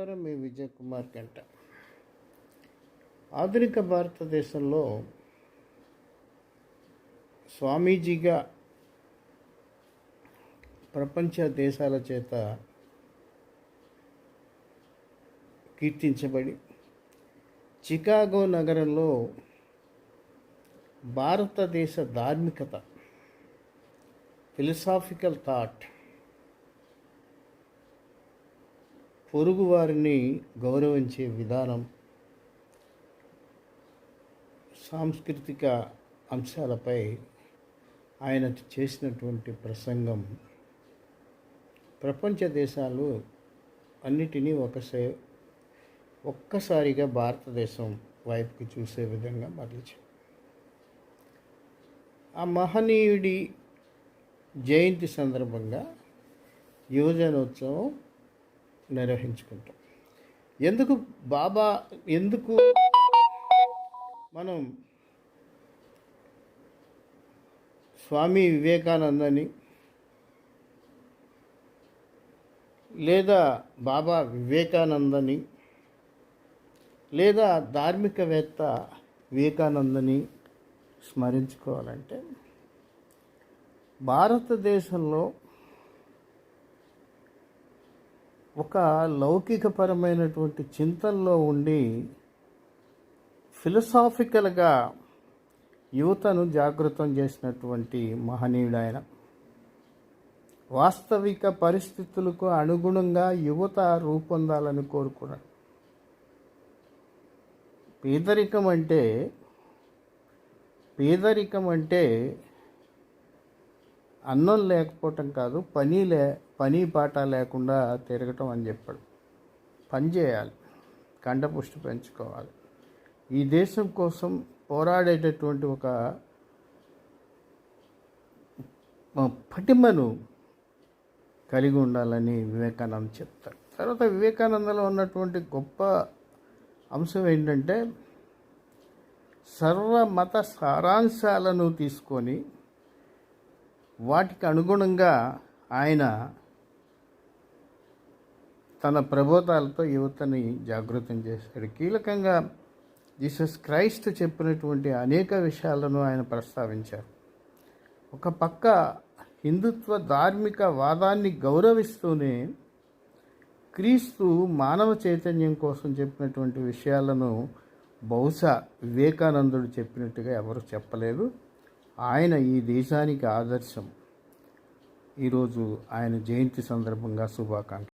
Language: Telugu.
నమస్కారం మీ విజయ్ కుమార్ కంట ఆధునిక భారతదేశంలో స్వామీజీగా ప్రపంచ దేశాల చేత కీర్తించబడి చికాగో నగరంలో భారతదేశ ధార్మికత ఫిలసాఫికల్ థాట్ పొరుగువారిని గౌరవించే విధానం సాంస్కృతిక అంశాలపై ఆయన చేసినటువంటి ప్రసంగం. ప్రపంచ దేశాలు అన్నిటినీ ఒకసే ఒక్కసారిగా భారతదేశం వైపుకి చూసే విధంగా మరలిచారు ఆ మహనీయుడి జయంతి సందర్భంగా యువజనోత్సవం నిర్వహించుకుంటాం. ఎందుకు బాబా ఎందుకు మనం స్వామి వివేకానందని లేదా బాబా వివేకానందని లేదా ధార్మికవేత్త వివేకానందని స్మరించుకోవాలంటే భారతదేశంలో ఒక లౌకికపరమైనటువంటి చింతనలో ఉండి ఫిలసాఫికల్గా యువతను జాగృతం చేసినటువంటి మహనీయుడు ఆయన వాస్తవిక పరిస్థితులకు అనుగుణంగా యువత రూపొందాలని కోరుకున్నాడు. పేదరికం అంటే పేదరికం అంటే అన్నం లేకపోవటం కాదు పని లే పని పాట లేకుండా తిరగటం అని చెప్పాడు. పని చేయాలి కండపుష్టి పెంచుకోవాలి. ఈ దేశం కోసం పోరాడేటటువంటి ఒక పటిమను కలిగి ఉండాలని వివేకానంద చెప్తారు. తర్వాత వివేకానందలో ఉన్నటువంటి గొప్ప అంశం ఏంటంటే సర్వ మత సారాంశాలను తీసుకొని వాటికి అనుగుణంగా ఆయన తన ప్రబోధాలతో యువతని జాగృతం చేశాడు. కీలకంగా జీసస్ క్రైస్ట్ చెప్పినటువంటి అనేక విషయాలను ఆయన ప్రస్తావించారు. ఒక పక్క హిందుత్వ ధార్మిక వాదాన్ని గౌరవిస్తూనే క్రీస్తు మానవ చైతన్యం కోసం చెప్పినటువంటి విషయాలను బహుశా వివేకానందుడు చెప్పినట్టుగా ఎవరు చెప్పలేదు. ఆయన ఈ దేశానికి ఆదర్శం. ఈరోజు ఆయన జయంతి సందర్భంగా శుభాకాంక్ష